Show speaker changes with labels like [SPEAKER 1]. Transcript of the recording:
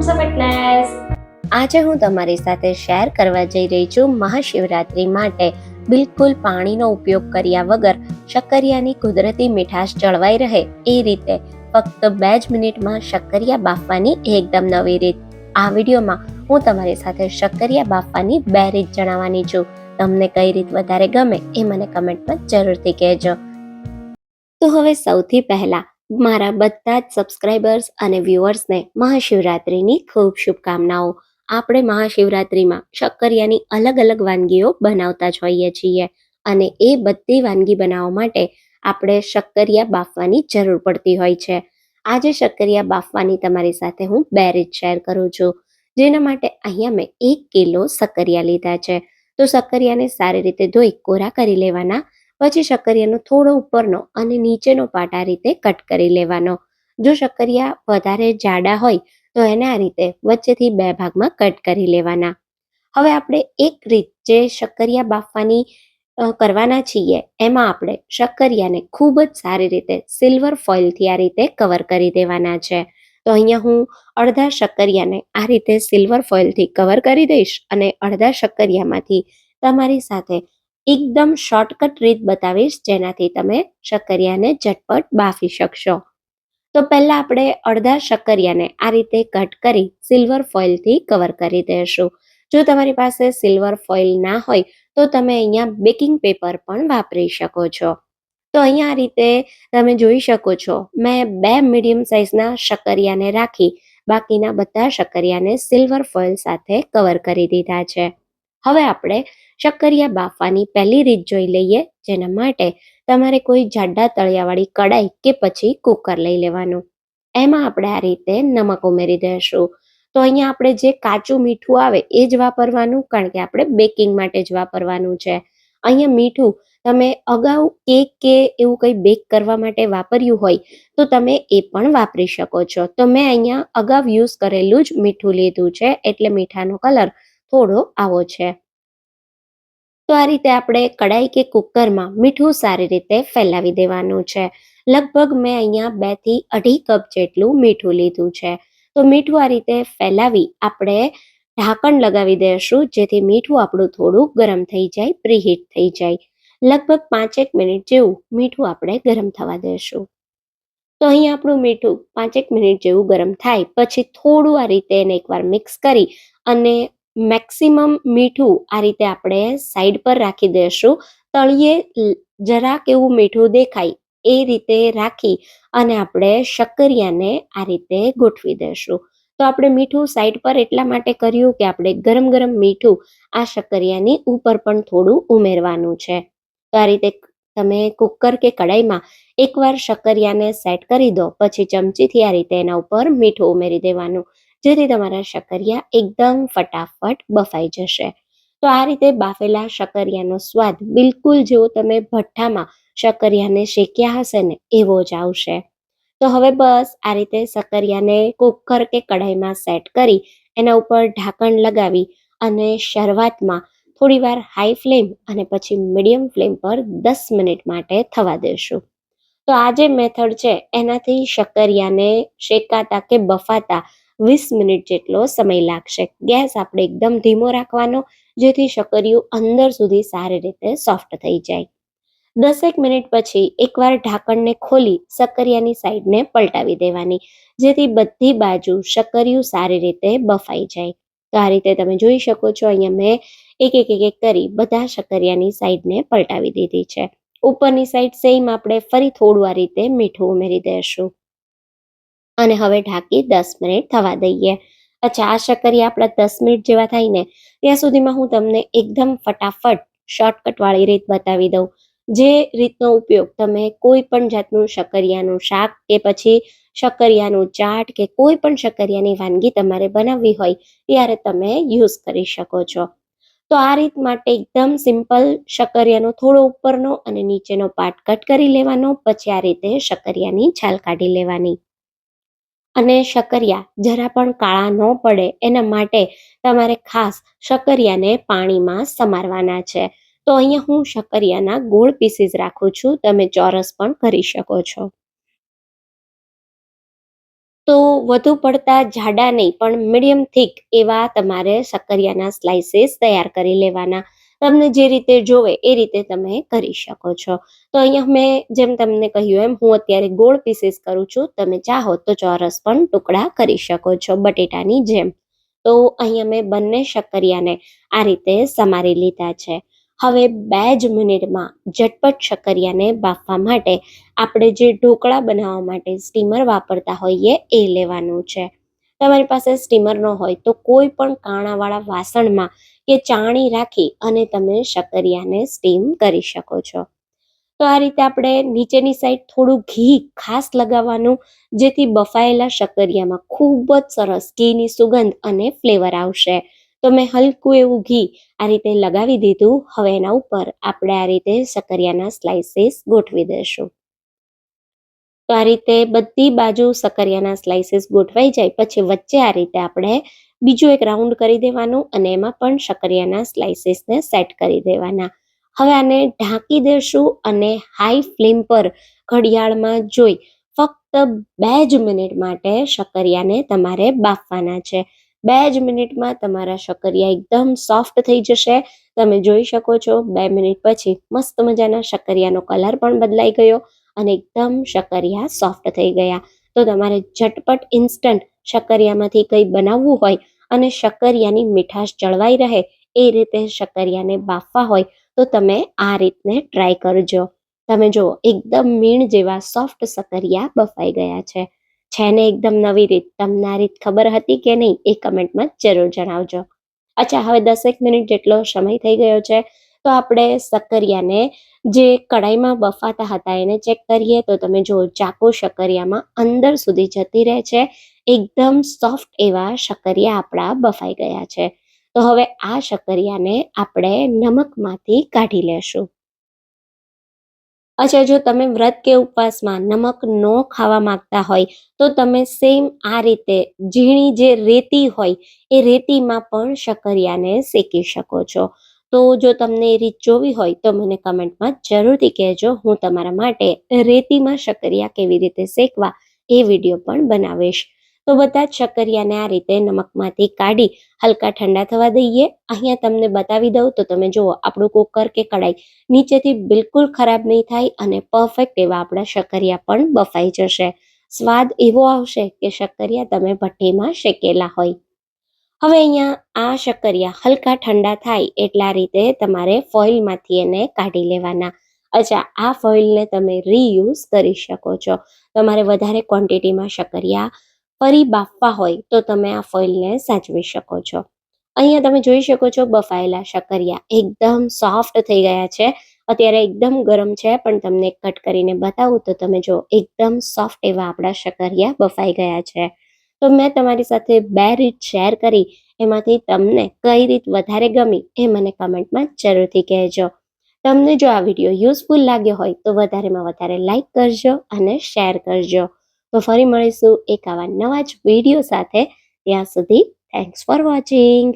[SPEAKER 1] Roots of
[SPEAKER 2] આજે હું તમારી સાથે શેર કરવા જઈ રહી છું મહાશિવરાત્રી માટે. બિલકુલ પાણીનો ઉપયોગ કર્યા વગર શક્કરિયાની કુદરતી મીઠાશ જળવાઈ રહે. એ રીતે ફક્ત બે જ મિનિટમાં શક્કરિયા બાફવાની એકદમ નવી રીત. આ વિડીયોમાં હું તમારી સાથે શક્કરિયા બાફવાની બે રીત જણાવવાની છું. તમને કઈ રીત વધારે ગમે એ મને કમેન્ટમાં જરૂરથી કહેજો. તો હવે સૌથી પહેલા મારા બધા જ સબસ્ક્રાઈબર્સ અને વ્યુઅર્સને મહાશિવરાત્રિની ખૂબ શુભકામનાઓ. આપણે મહાશિવરાત્રિમાં શક્કરિયાની અલગ અલગ વાનગીઓ બનાવતા જ હોઈએ છીએ અને એ બધી વાનગી બનાવવા માટે આપણે શક્કરિયા બાફવાની જરૂર પડતી હોય છે. આજે શક્કરિયા બાફવાની તમારી સાથે હું બે રીત શેર કરું છું. જેના માટે અહીંયા મેં એક કિલો શક્કરિયા લીધા છે. તો શક્કરિયાને સારી રીતે ધોઈ, કોરા કરી લેવાના પછી શક્કરિયાનો થોડો ઉપરનો અને નીચેનો પાટ આ રીતે કટ કરી લેવાનો. જો શક્કરિયા વધારે જાડા હોય, તો એને આ રીતે વચ્ચેથી બે ભાગમાં કટ કરી લેવાના. હવે આપણે એક રીત જે શક્કરિયા બાફવાની કરવાના છીએ, એમાં આપણે શક્કરિયાને ખૂબ જ સારી રીતે સિલ્વર ફોઇલથી આ રીતે કવર કરી દેવાના છે. તો અહીંયા હું અડધા શક્કરિયાને આ રીતે સિલ્વર ફોઇલથી કવર કરી દઈશ અને અડધા શક્કરિયામાંથી તમારી સાથે એકદમ શોર્ટકટ રીત બતાવીશ, જેનાથી તમે શક્કરિયાને ઝટપટ બાફી શકશો. તો પહેલા આપણે અડધા શક્કરિયાને આ રીતે કટ કરી સિલ્વર ફોઇલથી કવર કરી દઈશું. જો તમારી પાસે સિલ્વર ફોઇલ ના હોય, તો તમે અહીંયા બેકિંગ પેપર પણ વાપરી શકો છો. તો અહીંયા આ રીતે તમે જોઈ શકો છો, મેં બે મીડિયમ સાઇઝના શક્કરિયાને રાખી, બાકીના બધા શક્કરિયાને સિલ્વર ફોઇલ સાથે કવર કરી દીધા છે. હવે આપણે શક્કરિયા બાફવાની પહેલી રીત જોઈ લઈએ, જેના માટે તમારે કોઈ જાડા તળિયાવાળી કડાઈ કે પછી કુકર લઈ લેવાનું. એમાં આપણે આ રીતે નમક ઉમેરી દઈશું તો અહીંયા આપણે જે કાચું મીઠું આવે એ જ વાપરવાનું, કારણ કે આપણે બેકિંગ માટે જ વાપરવાનું છે. અહીંયા મીઠું તમે અગાઉ કેક કે એવું કંઈ બેક કરવા માટે વાપર્યું હોય, તો તમે એ પણ વાપરી શકો છો. તો મેં અહીંયા અગાઉ યુઝ કરેલું જ મીઠું લીધું છે, એટલે મીઠાનો કલર થોડો આવો છે. તો આ રીતે આપણે કડાઈ કે કુકરમાં મીઠું સારી રીતે ફેલાવી દેવાનું છે. લગભગ મેં અહીંયા બેથી અઢી કપ જેટલું મીઠું લીધું છે. તો મીઠું આ રીતે ફેલાવી આપણે ઢાંકણ લગાવી દઈશું જેથી મીઠું આપણું થોડું ગરમ થઈ જાય, પ્રીહીટ થઈ જાય. લગભગ પાંચેક મિનિટ જેવું મીઠું આપણે ગરમ થવા દઈશું તો અહીં આપણું મીઠું પાંચેક મિનિટ જેવું ગરમ થાય, પછી થોડું આ રીતે એને એકવાર મિક્સ કરી અને મેક્સિમમ મીઠું આ રીતે આપણે સાઈડ પર રાખી દઈશું તળિયે જરાક એવું મીઠું દેખાય એ રીતે રાખી અને આપણે શક્કરિયાને આ રીતે ગોઠવી દઈશું તો આપણે મીઠું સાઈડ પર એટલા માટે કર્યું કે આપણે ગરમ ગરમ મીઠું આ શક્કરિયાની ઉપર પણ થોડું ઉમેરવાનું છે. તો આ રીતે તમે કુકર કે કડાઈમાં એકવાર શક્કરિયાને સેટ કરી દો, પછી ચમચીથી આ રીતે એના ઉપર મીઠું ઉમેરી દેવાનું. જેથી તમારા શક્કરિયા એકદમ ફટાફટ બફાઈ જશે. તો આ રીતે બાફેલા શક્કરિયાનો સ્વાદ બિલકુલ જેવો તમે ભઠ્ઠામાં શક્કરિયાને શેક્યા હશે ને, એવો જ આવશે. તો હવે બસ આ રીતે શક્કરિયાને કુકર કે કઢાઈમાં સેટ કરી એના ઉપર ઢાંકણ લગાવી અને શરૂઆતમાં થોડીવાર હાઈ ફ્લેમ અને પછી મીડિયમ ફ્લેમ પર દસ મિનિટ માટે થવા દેશું. તો આ જે મેથડ છે, એનાથી શક્કરિયાને શેકાતા કે બફાતા વીસ મિનિટ જેટલો સમય લાગશે. ગેસ આપણે એકદમ ધીમો રાખવાનો, જેથી શક્કરિયું અંદર સુધી સારી રીતે સોફ્ટ થઈ જાય. દસેક મિનિટ પછી એકવાર ઢાંકણને ખોલી શક્કરિયાની સાઈડને પલટાવી દેવાની, જેથી બધી બાજુ શક્કરિયું સારી રીતે બફાઈ જાય. તો આ રીતે તમે જોઈ શકો છો, અહીંયા મેં એક એક એક કરી બધા શક્કરિયાની સાઈડને પલટાવી દીધી છે. ઉપરની સાઈડ સેમ આપણે ફરી થોડું આ રીતે મીઠું ઉમેરી દઈશું. અને હવે ઢાંકી દસ મિનિટ થવા દઈએ. અચ્છા, આ શક્કરિયા આપણા દસ મિનિટ જેવા થાય ને, ત્યાં સુધીમાં હું તમને એકદમ ફટાફટ શોર્ટકટ વાળી રીત બતાવી દઉં. જે રીતનો ઉપયોગ તમે કોઈ પણ જાતનું શક્કરિયાનું શાક કે પછી શક્કરિયાનું ચાટ કે કોઈ પણ શક્કરિયાની વાનગી તમારે બનાવવી હોય, ત્યારે તમે યુઝ કરી શકો છો. તો આ રીત માટે એકદમ સિમ્પલ શક્કરિયાનો થોડો ઉપરનો અને નીચેનો પાર્ટ કટ કરી લેવાનો, પછી આ રીતે શક્કરિયાની છાલ કાઢી લેવાની. અને શક્કરિયા જરા પણ કાળા ન પડે એના માટે તમારે ખાસ શક્કરિયાને પાણીમાં સમારવાના છે. તો અહીંયા હું શક્કરિયાના ગોળ પીસીસ રાખું છું. તમે ચોરસ પણ કરી શકો છો. તો વધુ પડતા જાડા નહીં, પણ મીડિયમ થીક એવા તમારે શક્કરિયાના સ્લાઇસીસ તૈયાર કરી લેવાના. તમને જે રીતે જોવે એ રીતે તમે કરી શકો છો. તો અહીંયા મેં જેમ તમને કહ્યું એમ, હું અત્યારે ગોળ પીસીસ કરું છું. તમે ચાહો તો ચોરસ પણ ટુકડા કરી શકો છો, બટેટાની જેમ. તો અહીંયા મેં બંને શક્કરિયાને આ રીતે સમારી લીધા છે. હવે બે જ મિનિટમાં ઝટપટ શક્કરિયાને બાફવા માટે આપણે જે ઢોકળા બનાવવા માટે સ્ટીમર વાપરતા હોઈએ એ લેવાનું છે. તમારી પાસે સ્ટીમર ન હોય તો કોઈ પણ કાણાવાળા વાસણમાં કે ચાણી રાખી અને તમે શક્કરિયાને સ્ટીમ કરી શકો છો. તો આ રીતે આપણે નીચેની સાઈડ થોડું ઘી ખાસ લગાવવાનું, જેથી બફાયેલા શક્કરિયામાં ખૂબ જ સરસ ઘીની સુગંધ અને ફ્લેવર આવશે. તો મેં હલકું એવું ઘી આ રીતે લગાવી દીધું. હવે એના ઉપર આપણે આ રીતે શકરિયાના સ્લાઇસીસ ગોઠવી દઈશું. તો આ રીતે બધી બાજુ સકરિયાના સ્લાઇસીસ ગોઠવાઈ જાય. પછી વચ્ચે આ રીતે આપણે બીજું એક રાઉન્ડ કરી દેવાનું અને એમાં પણ સકરિયાના સ્લાઇસીસને સેટ કરી દેવાના. હવે આને ઢાંકી દેશું અને હાઈ ફ્લેમ પર ઘડિયાળમાં જોઈ ફક્ત બે જ મિનિટ માટે સકરિયાને તમારે બાફવાના છે. બે જ મિનિટમાં તમારા શક્કરિયા એકદમ સોફ્ટ થઈ જશે. તમે જોઈ શકો છો, બે મિનિટ પછી મસ્ત મજાના શક્કરિયાનો કલર પણ બદલાઈ ગયો. અને એકદમ શક્કરિયા સોફ્ટ થઈ ગયા. તો તમારે ઝટપટ ઇન્સ્ટન્ટ શક્કરિયામાંથી કંઈ બનાવવું હોય અને શક્કરિયાની મીઠાશ જળવાઈ રહે એ રીતે શક્કરિયાને બાફવા હોય, તો તમે આ રીતને ટ્રાય કરજો. તમે જુઓ, એકદમ મીણ જેવા સોફ્ટ શકરિયા બફાઈ ગયા છે. છે ને એકદમ નવી રીત, તમને આ રીત ખબર હતી કે નહીં એ કમેન્ટમાં જરૂર જણાવજો. અચ્છા, હવે દસેક મિનિટ જેટલો સમય થઈ ગયો છે. તો આપણે શક્કરિયાને જે કડાઈમાં બફાતા હતા એને ચેક કરીએ તો તમે જો ચાકો શકરિયામાં અંદર સુધી જતી રહે છે, એકદમ સોફ્ટ એવા શકરિયા આપણા બફાઈ ગયા છે. તો હવે આ શકરિયાને આપણે નમકમાંથી કાઢી લેશું. અચ્છા, જો તમે વ્રત કે ઉપવાસમાં નમક ન ખાવા માંગતા હોય, તો તમે સેમ આ રીતે ઝીણી જે રેતી હોય, એ રેતીમાં પણ શક્કરિયાને શેકી શકો છો. તો જો તમને રીત જોવી હોય તો મને કમેન્ટમાં જરૂરથી કહેજો. હું તમારા માટે રેતીમાં શક્કરિયા કેવી રીતે શેકવા એ વીડિયો પણ બનાવીશ. તો બધા જ શક્કરિયાને આ રીતે નમકમાંથી કાઢી હલકા ઠંડા થવા દઈએ. અહીંયા તમને બતાવી દઉં તો તમે જુઓ, આપણું કુકર કે કડાઈ નીચેથી બિલકુલ ખરાબ નહીં થાય અને પરફેક્ટ એવા આપણા શક્કરિયા પણ બફાઈ જશે. સ્વાદ એવો આવશે કે શક્કરિયા તમે ભઠ્ઠીમાં શેકેલા હોય. હવે અહીંયા આ શક્કરિયા હલકા ઠંડા થાય એટલા રીતે તમારે ફોઇલમાંથી એને કાઢી લેવાના. અચ્છા, આ ફોઇલને તમે રીયુઝ કરી શકો છો. તમારે વધારે ક્વોન્ટિટીમાં શક્કરિયા ફરી બાફવા હોય તો તમે આ ફોઇલને સાચવી શકો છો. અહીંયા તમે જોઈ શકો છો બફાયેલા શક્કરિયા એકદમ સોફ્ટ થઈ ગયા છે. અત્યારે એકદમ ગરમ છે, પણ તમને કટ કરીને બતાવું તો તમે જો એકદમ સોફ્ટ એવા આપણા શક્કરિયા બફાઈ ગયા છે. તો મેં તમારી સાથે બે રીત શેર કરી. એમાંથી તમને કઈ રીત વધારે ગમી એ મને કમેન્ટમાં જરૂરથી કહેજો. તમને જો આ વીડિયો યુઝફુલ લાગ્યો હોય તો વધારેમાં વધારે લાઈક કરજો અને શેર કરજો. તો ફરી મળીશું એક આવા નવા જ વીડિયો સાથે. ત્યાં સુધી થેન્ક્સ ફોર વોચિંગ